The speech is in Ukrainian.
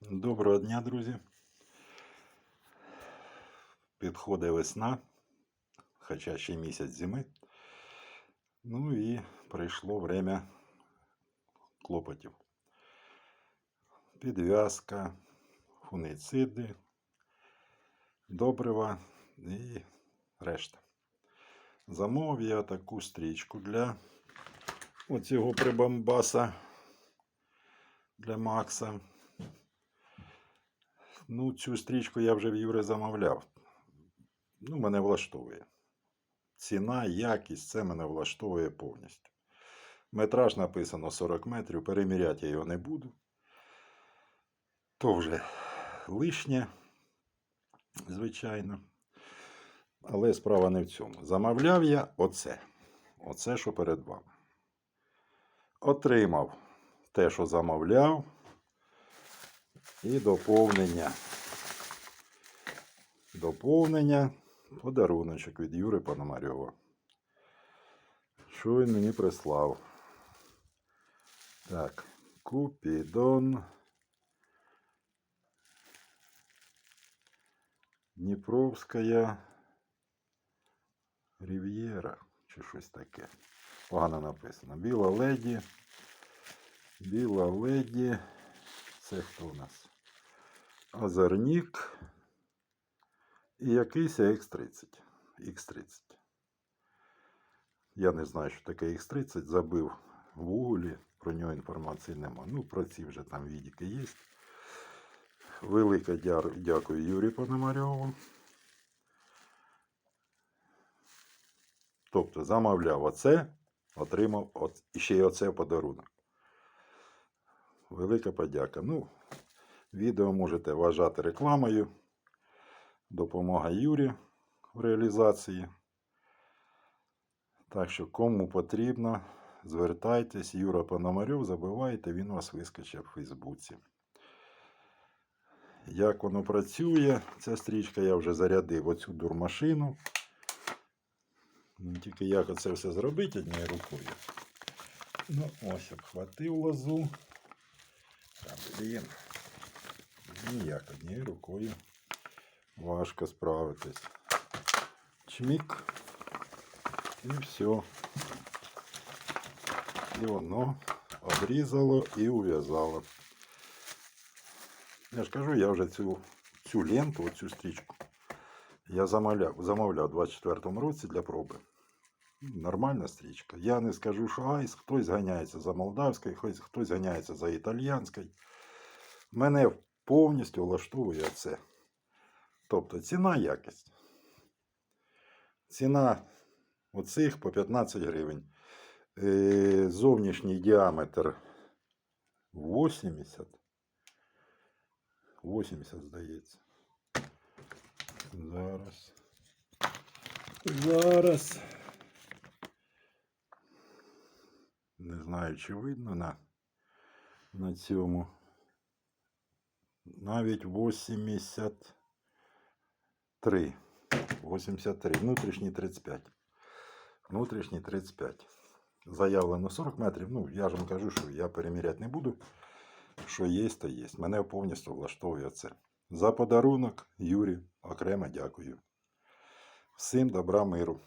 Доброго дня, друзі. Підходить весна, хоча ще місяць зими. Ну і прийшло время клопотів. Підв'язка, фунициди, добрива і решта. Замовив я таку стрічку для оцього прибамбаса для Макса. Ну, цю стрічку я вже в Юри замовляв. Ну, мене влаштовує. Ціна, якість, це мене влаштовує повністю. Метраж написано 40 метрів, переміряти я його не буду. То вже лишнє, звичайно. Але справа не в цьому. Замовляв я оце. Оце, що перед вами. Отримав те, що замовляв. І доповнення. Доповнення. Подаруночок від Юри Пономарьова. Що він мені прислав? Так, Купідон. Дніпровська Рів'єра. Чи щось таке. Погано написано. Біла леді. Біла леді. Це хто у нас? Озернік і якийсь X30. X30. Я не знаю, що таке X30. Забив в Гуглі, про нього інформації нема. Ну, про ці вже там відіки є. Велике дякую Юрію Пономарьову. Тобто замовляв оце, отримав от, ще й оце подарунок. Велика подяка. Ну, відео можете вважати рекламою. Допомога Юрі в реалізації. Так що, кому потрібно, звертайтесь, Юра Пономарьов, забивайте, він вас вискочить в Фейсбуці. Як воно працює, ця стрічка я вже зарядив оцю дурмашину. Ну, Тільки як оце все зробити однією рукою. Ну, ось обхватив лозу. Та, блін. Ніяк однією рукою важко справитись. Чмік. І все. І воно обрізало і ув'язало. Я ж кажу, я вже цю, цю ленту, оцю стрічку, я замовляв, замовляв у 24-му році для проби. Нормальна стрічка. Я не скажу, що айс, хтось ганяється за молдавською, хтось, ганяється за італіянською. Мене повністю влаштовує це. Тобто ціна якість. Ціна оцих по 15 гривень. Е, Зовнішній діаметр 80. 80, здається. Зараз. Зараз. Не знаю, чи видно на, на цьому. Навіть 83. 83. Внутрішній 35. Внутрішній 35. Заявлено 40 метрів. Ну, я ж вам кажу, що я переміряти не буду. Що є, то є. Мене повністю влаштовує це. За подарунок, Юрі, окремо дякую. Всім добра миру.